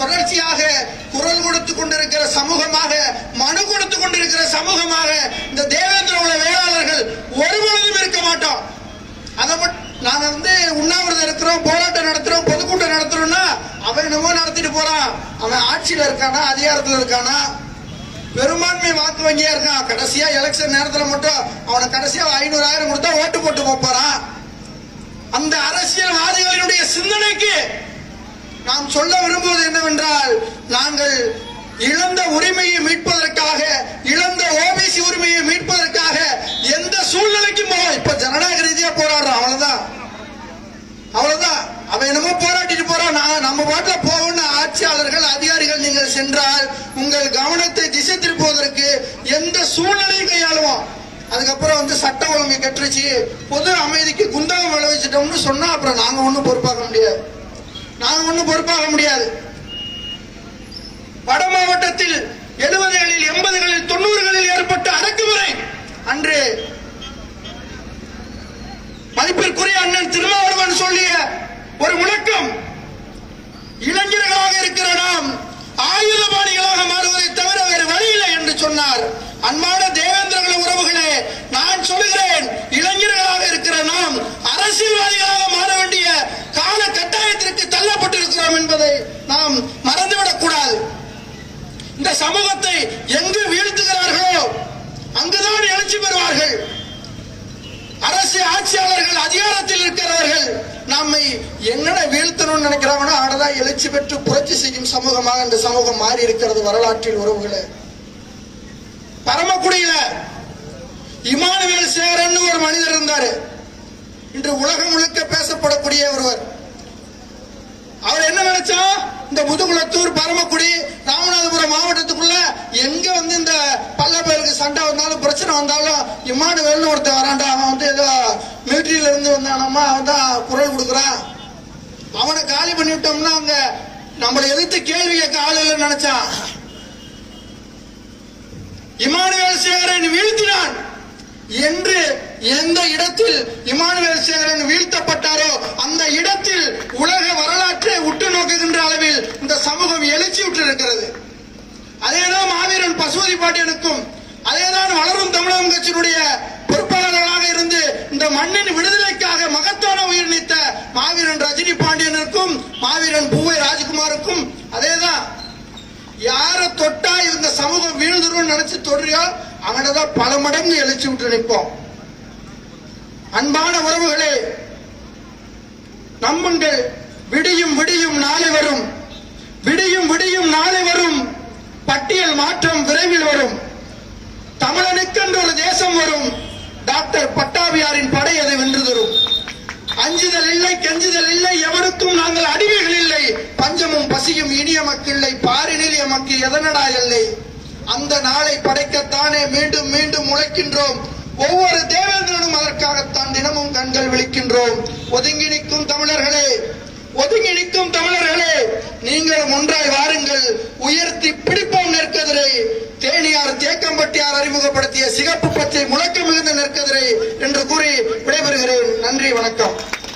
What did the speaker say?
தொடர்ச்சியாக குரல் கொடுத்து கொண்டிருக்கிற சமூகமாக மனு கொடுத்து கொண்டிருக்கிற சமூகமாக இந்த தேவேந்திர உள்ள வேளாளர்கள் ஒரு பொழுதும் இருக்க மாட்டோம். அதை மட்டும் நாங்க வந்து உண்ணாவிரதம் இருக்கிறோம் போராட்டம் நடத்துறோம் பொதுக்கூட்டம் நடத்துறோம்னா அவன் என்னமோ நடத்திட்டு போறான். அவன் ஆட்சியில இருக்கானா அதிகாரத்துல இருக்கானா? பெரும்பான்மை வாக்கு வங்கியா இருக்கான். கடைசியா எலெக்ஷன் நேரத்துல மட்டும் அவனை கடைசியா ஐநூறு ஆயிரம் கொடுத்தா ஓட்டு போட்டு போறான். அந்த அரசியல்வாதிகளினுடைய சிந்தனைக்கு நாம் சொல்ல விரும்புவது என்னவென்றால் நாங்கள் இழந்த உரிமையை மீட்பதற்காக இழந்த ஓபிசி உரிமையை மீட்பதற்காக எந்த சூழ்நிலைக்கும் போவோம் இப்ப ஜனநாயக ரீதியா போராடுறோம். அவ்வளவுதான். அவ்வளவுதான். அவன் என்னமோ போராட்டிட்டு போறான் நான் நம்ம பாட்டில் போகணும்னு ஆட்சியாளர்கள் அதிகாரிகள் நீங்கள் சென்றால் உங்கள் கவனத்தை திசை திருப்புவதற்கு எந்த சூழ்நிலையும் கையாளுவோம். அதுக்கப்புறம் வந்து சட்ட ஒழுங்கு கெட்டுருச்சு பொது அமைதிக்கு குந்தகம் விளைவிச்சிட்டோம்னு சொன்னா அப்புறம் நாங்க ஒன்றும் பொறுப்பாக முடியாது. நாங்கள் ஒன்றும் பொறுப்பாக முடியாது. வட மாவட்டத்தில் எழுபதுகளில் எண்பதுகளில் தொண்ணூறுகளில் ஏற்பட்ட அடக்குமுறை. அன்று மதிப்பிற்குரிய அண்ணன் திருமாவளவன் சொல்லிய ஒரு முழக்கம் இளைஞர்களாக இருக்கிற நாம் ஆயுதபாணிகளாக மாறுவதை தவிர வேறு வழி இல்லை என்று சொன்னார். அன்பான தேவேந்திரகுல உறவுகளே நான் சொல்கிறேன் இளைஞர்களாக இருக்கிற நாம் அரசியல்வாதிகளாக மாற வேண்டிய கால கட்டாயத்திற்கு தள்ளப்பட்டிருக்கிறோம் என்பதை நாம் மறந்துவிடக் கூடாது இந்த சமூகத்தை எங்கு வீழ்த்துகிறார்களோ அங்குதான் எழுச்சி பெறுவார்கள். அரசு ஆட்சியாளர்கள் அதிகாரத்தில் இருக்கிறார்கள். நம்மை என்னென்ன வீழ்த்தணும்னு நினைக்கிறாங்கன்னா ஆடதான் எழுச்சி பெற்று புரட்சி செய்யும் சமூகமாக இந்த சமூகம் மாறி இருக்கிறது வரலாற்றில் உறவுகளை. பரமக்குடியில இமானுவேல் சேரன் ஒரு மனிதர் இருந்தார். இன்று உலகம் முழுக்க பேசப்படக்கூடிய ஒருவர். அவர் என்ன நினைச்சா இந்த முதுகுளத்தூர் பரமக்குடி ராமநாதபுரம் மாவட்டத்துக்குள்ள எங்க வந்து இந்த பல்லப்பேருக்கு சண்டை வந்தாலும் பிரச்சனை வந்தாலும் இம்மானுவேல்னு ஒருத்தன் வரான்டா. அவன் வந்து ஏதோ மிலிட்ரியில இருந்து வந்தானம்மா அவன் தான் குரல் கொடுக்குறான். அவனை காலி பண்ணி விட்டோம்னா அங்க நம்மளை எதிர்த்து கேள்வி கேட்க ஆள் இல்லைன்னு நினைச்சான். இமானுவேல் சேரன் வீழ்த்தினான். என்று எந்த இடத்தில் இமானுவேல் சேகரன் வீழ்த்தப்பட்டாரோ அந்த இடத்தில் உலக வரலாற்றை உற்று நோக்குகின்ற அளவில் இந்த சமூகம் எழுச்சி விட்டிருக்கிறது அதேதான் மாவீரன் பசுபதி பாண்டியனுக்கும் அதேதான் வளரும் தமிழகம் கட்சியினுடைய பொறுப்பாளர்களாக இருந்து இந்த மண்ணின் விடுதலைக்காக மகத்தான உயிர் நீத்த மாவீரன் ரஜினி பாண்டியனுக்கும் மாவீரன் பூவை ராஜ்குமாருக்கும் அதேதான் யார தொட்டா இந்த சமூகம் வீழ்ந்துரும் நினைச்சு தொடுறியோ அவனதான் பல மடங்கு எழுச்சி விட்டு நிற்போம். அன்பான உறவுகளே நம்புங்கள் விடியும் விடியும் நாளை வரும். விடியும் விடியும் நாளை வரும். பட்டியல் மாற்றம் விரைவில் வரும். தமிழனுக்கென்று ஒரு தேசம் வரும். டாக்டர் பட்டாபியாரின் படை அதை வென்று தரும். அஞ்சுதல் இல்லை கெஞ்சுதல் இல்லை எவருக்கும் நாங்கள் அடிமைகள் இல்லை. பஞ்சமும் பசியும் இனிய மக்கள் எமக்கு எதனடா இல்லை அந்த நாளை படைக்கத்தானே மீண்டும் மீண்டும் உழைக்கின்றோம். ஒவ்வொரு தேவேந்திரனும் அதற்காகத்தான் தினமும் கண்கள் விழிக்கின்றோம். ஒதுங்கி நிற்கும் தமிழர்களே ஒதுங்கி நிற்கும் தமிழர்களே நீங்களும் ஒன்றாய் வாருங்கள். உயர்த்தி பிடிப்போம் நெற்கதிரை. தேனியார் தேக்கம்பட்டியார் அறிமுகப்படுத்திய சிகப்பு பச்சை முழக்க மிகுந்த நெற்கதிரை என்று கூறி விடைபெறுகிறேன். நன்றி வணக்கம்.